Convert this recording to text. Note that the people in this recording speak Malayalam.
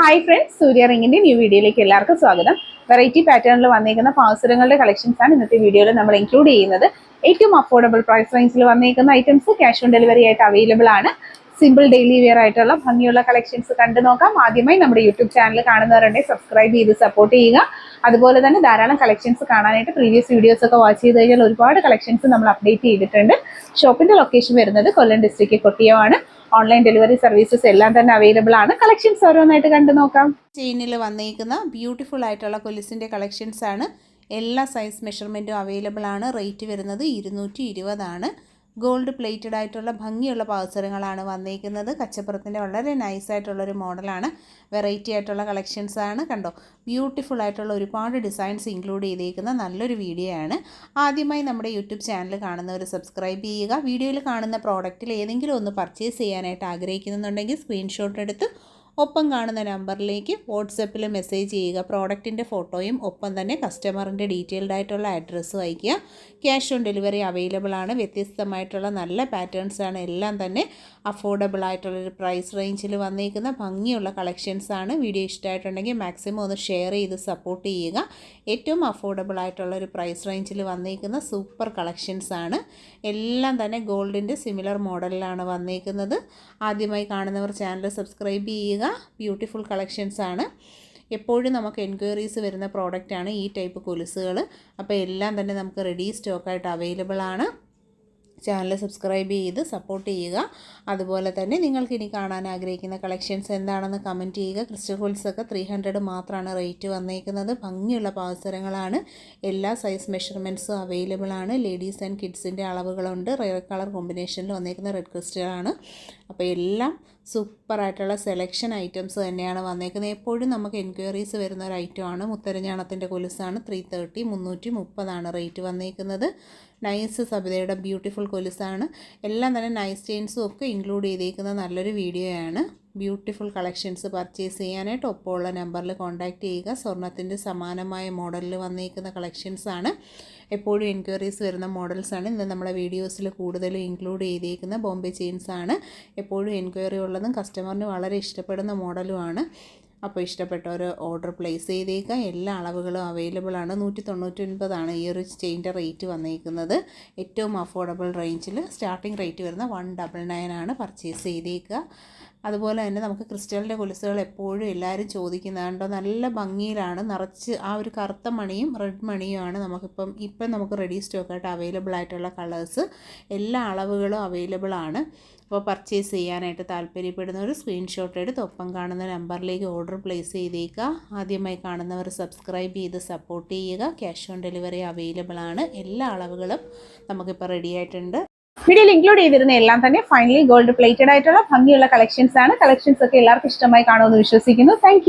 ഹായ് ഫ്രണ്ട്സ് സൂര്യ റിങ്ങിന്റെ ന്യൂ വീഡിയോയിലേക്ക് എല്ലാവർക്കും സ്വാഗതം. വെറൈറ്റി പാറ്റേണിൽ വന്നേക്കുന്ന പാസുരങ്ങളുടെ കളക്ഷൻസ് ആണ് ഇന്നത്തെ വീഡിയോയിൽ നമ്മൾ ഇൻക്ലൂഡ് ചെയ്യുന്നത്. ഏറ്റവും അഫോർഡബിൾ പ്രൈസ് റേഞ്ചിൽ വന്നേക്കുന്ന ഐറ്റംസ് ക്യാഷ് ഓൺ ഡെലിവറി ആയിട്ട് അവൈലബിൾ ആണ്. സിമ്പിൾ ഡെയിലി വെയർ ആയിട്ടുള്ള ഭംഗിയുള്ള കളക്ഷൻസ് കണ്ടു നോക്കാം. ആദ്യമായി നമ്മുടെ യൂട്യൂബ് ചാനൽ കാണുന്നവരുണ്ടെങ്കിൽ സബ്സ്ക്രൈബ് ചെയ്ത് സപ്പോർട്ട് ചെയ്യുക. അതുപോലെ തന്നെ ധാരാളം കളക്ഷൻസ് കാണാനായിട്ട് പ്രീവിയസ് വീഡിയോസ് ഒക്കെ വാച്ച് ചെയ്ത് കഴിഞ്ഞാൽ ഒരുപാട് കളക്ഷൻസ് നമ്മൾ അപ്ഡേറ്റ് ചെയ്തിട്ടുണ്ട്. ഷോപ്പിന്റെ ലൊക്കേഷൻ വരുന്നത് കൊല്ലം ഡിസ്ട്രിക്ട് കൊട്ടിയമാണ്. ഓൺലൈൻ ഡെലിവറി സർവീസസ് എല്ലാം തന്നെ അവൈലബിൾ ആണ്. കളക്ഷൻസ് ഓരോന്നായിട്ട് കണ്ടു നോക്കാം. ചെയിനിൽ വന്നിരിക്കുന്ന ബ്യൂട്ടിഫുൾ ആയിട്ടുള്ള കൊലിസിന്റെ കളക്ഷൻസ് ആണ്. എല്ലാ സൈസ് മെഷർമെന്റും അവൈലബിൾ ആണ്. റേറ്റ് വരുന്നത് ഇരുന്നൂറ്റി ഇരുപതാണ്. ഗോൾഡ് പ്ലേറ്റഡ് ആയിട്ടുള്ള ഭംഗിയുള്ള പാവസരങ്ങളാണ് വന്നിരിക്കുന്നത് കച്ചപ്പുറത്തിന്റെ വളരെ നൈസായിട്ടുള്ളൊരു മോഡലാണ്. വെറൈറ്റി ആയിട്ടുള്ള കളക്ഷൻസ് ആണ്. കണ്ടോ? ബ്യൂട്ടിഫുൾ ആയിട്ടുള്ള ഒരുപാട് ഡിസൈൻസ് ഇൻക്ലൂഡ് ചെയ്തേക്കുന്ന നല്ലൊരു വീഡിയോ ആണ്. ആദ്യമായി നമ്മുടെ യൂട്യൂബ് ചാനൽ കാണുന്നവർ സബ്സ്ക്രൈബ് ചെയ്യുക. വീഡിയോയിൽ കാണുന്ന പ്രോഡക്റ്റിൽ ഏതെങ്കിലും ഒന്ന് പർച്ചേസ് ചെയ്യാനായിട്ട് ആഗ്രഹിക്കുന്നുണ്ടെങ്കിൽ സ്ക്രീൻഷോട്ട് എടുത്ത് ഒപ്പം കാണുന്ന നമ്പറിലേക്ക് വാട്സപ്പിൽ മെസ്സേജ് ചെയ്യുക പ്രോഡക്റ്റിന്റെ ഫോട്ടോയും ഒപ്പം തന്നെ കസ്റ്റമറിന്റെ ഡീറ്റെയിൽഡ് ആയിട്ടുള്ള അഡ്രസ്സും അയയ്ക്കുക. ക്യാഷ് ഓൺ ഡെലിവറി അവൈലബിൾ ആണ്. വ്യത്യസ്തമായിട്ടുള്ള നല്ല പാറ്റേൺസാണ് എല്ലാം തന്നെ അഫോർഡബിൾ ആയിട്ടുള്ളൊരു പ്രൈസ് റേഞ്ചിൽ വന്നിരിക്കുന്ന ഭംഗിയുള്ള കളക്ഷൻസാണ് വീഡിയോ ഇഷ്ടമായിട്ടുണ്ടെങ്കിൽ മാക്സിമം ഒന്ന് ഷെയർ ചെയ്ത് സപ്പോർട്ട് ചെയ്യുക. ഏറ്റവും അഫോർഡബിൾ ആയിട്ടുള്ളൊരു പ്രൈസ് റേഞ്ചിൽ വന്നിരിക്കുന്ന സൂപ്പർ കളക്ഷൻസാണ് എല്ലാം തന്നെ ഗോൾഡിന്റെ സിമിലർ മോഡലിലാണ് വന്നിരിക്കുന്നത് ആദ്യമായി കാണുന്നവർ ചാനൽ സബ്സ്ക്രൈബ് ചെയ്യുക. ബ്യൂട്ടിഫുൾ കളക്ഷൻസ് ആണ്. എപ്പോഴും നമുക്ക് എൻക്വയറീസ് വരുന്ന പ്രോഡക്റ്റാണ് ഈ ടൈപ്പ് കൊലുസുകൾ അപ്പോൾ എല്ലാം തന്നെ നമുക്ക് റെഡി സ്റ്റോക്കായിട്ട് അവൈലബിൾ ആണ്. ചാനൽ സബ്സ്ക്രൈബ് ചെയ്ത് സപ്പോർട്ട് ചെയ്യുക. അതുപോലെ തന്നെ നിങ്ങൾക്ക് ഇനി കാണാൻ ആഗ്രഹിക്കുന്ന കളക്ഷൻസ് എന്താണെന്ന് കമന്റ് ചെയ്യുക. ക്രിസ്റ്റൽ ഹോൾസൊക്കെ ത്രീ ഹൺഡ്രഡ് മാത്രമാണ് റേറ്റ് വന്നേക്കുന്നത്. ഭംഗിയുള്ള പാവസരങ്ങളാണ്. എല്ലാ സൈസ് മെഷർമെന്റ്സും അവൈലബിൾ ആണ്. ലേഡീസ് ആൻഡ് കിഡ്സിന്റെ അളവുകളുണ്ട്. റെയർ കളർ കോമ്പിനേഷനിൽ വന്നേക്കുന്ന റെഡ് ക്രിസ്റ്റലാണ് അപ്പോൾ എല്ലാം സൂപ്പറായിട്ടുള്ള സെലക്ഷൻ ഐറ്റംസ് തന്നെയാണ് വന്നേക്കുന്നത്. എപ്പോഴും നമുക്ക് എൻക്വയറീസ് വരുന്ന ഒരു ഐറ്റമാണ് മുത്തരഞ്ഞാണത്തിന്റെ കൊലുസാണ് ത്രീ തേർട്ടി മുന്നൂറ്റി മുപ്പതാണ് റേറ്റ് വന്നേക്കുന്നത്. നൈസ് സബിതയുടെ ബ്യൂട്ടിഫുൾ കൊലുസാണ്. എല്ലാം തന്നെ നൈസ് ചെയിൻസും ഒക്കെ ഇൻക്ലൂഡ് ചെയ്തേക്കുന്ന നല്ലൊരു വീഡിയോയാണ്. ബ്യൂട്ടിഫുൾ കളക്ഷൻസ് പർച്ചേസ് ചെയ്യാനായിട്ട് ഒപ്പമുള്ള നമ്പറിൽ കോൺടാക്റ്റ് ചെയ്യുക. സ്വർണത്തിന്റെ സമാനമായ മോഡലിൽ വന്നിരിക്കുന്ന കളക്ഷൻസാണ് എപ്പോഴും എൻക്വയറീസ് വരുന്ന മോഡൽസാണ് ഇന്ന് നമ്മുടെ വീഡിയോസിൽ കൂടുതലും ഇൻക്ലൂഡ് ചെയ്തിരിക്കുന്ന ബോംബെ ചെയിൻസാണ് എപ്പോഴും എൻക്വയറി ഉള്ളതും കസ്റ്റമറിന് വളരെ ഇഷ്ടപ്പെടുന്ന മോഡലുമാണ് അപ്പോൾ ഇഷ്ടപ്പെട്ടവർ ഓർഡർ പ്ലേസ് ചെയ്തേക്കുക എല്ലാ അളവുകളും അവൈലബിൾ ആണ്. നൂറ്റി തൊണ്ണൂറ്റൊൻപതാണ് ഈ ഒരു ചെയിന്റെ റേറ്റ് വന്നേക്കുന്നത്. ഏറ്റവും അഫോർഡബിൾ റേഞ്ചിൽ സ്റ്റാർട്ടിംഗ് റേറ്റ് വരുന്ന വൺ ഡബിൾ നയൻ ആണ് പർച്ചേസ് ചെയ്തേക്കുക അതുപോലെ തന്നെ നമുക്ക് ക്രിസ്റ്റലിന്റെ കൊലുസുകൾ എപ്പോഴും എല്ലാവരും ചോദിക്കുന്നുണ്ടോ? നല്ല ഭംഗിയിലാണ്. നിറച്ച് ആ ഒരു കറുത്ത മണിയും റെഡ് മണിയുമാണ് നമുക്കിപ്പം ഇപ്പം നമുക്ക് റെഡി സ്റ്റോക്കായിട്ട് അവൈലബിൾ ആയിട്ടുള്ള കളേഴ്സ് എല്ലാ അളവുകളും അവൈലബിൾ ആണ്. അപ്പോൾ പർച്ചേസ് ചെയ്യാനായിട്ട് താല്പര്യപ്പെടുന്നവർ സ്ക്രീൻഷോട്ട് എടുത്ത് ഒപ്പം കാണുന്ന നമ്പറിലേക്ക് ഓർഡർ പ്ലേസ് ചെയ്തേക്കുക. ആദ്യമായി കാണുന്നവർ സബ്സ്ക്രൈബ് ചെയ്ത് സപ്പോർട്ട് ചെയ്യുക. ക്യാഷ് ഓൺ ഡെലിവറി അവൈലബിൾ ആണ്. എല്ലാ അളവുകളും നമുക്കിപ്പോൾ റെഡി ആയിട്ടുണ്ട്. വീഡിയോയിൽ ഇൻക്ലൂഡ് ചെയ്തിരുന്ന എല്ലാം തന്നെ ഫൈനലി ഗോൾഡ് പ്ലേറ്റഡ് ആയിട്ടുള്ള ഭംഗിയുള്ള കളക്ഷൻസ് ആണ്. കളക്ഷൻസ് ഒക്കെ എല്ലാവർക്കും ഇഷ്ടമായി കാണുമെന്ന് വിശ്വസിക്കുന്നു. താങ്ക്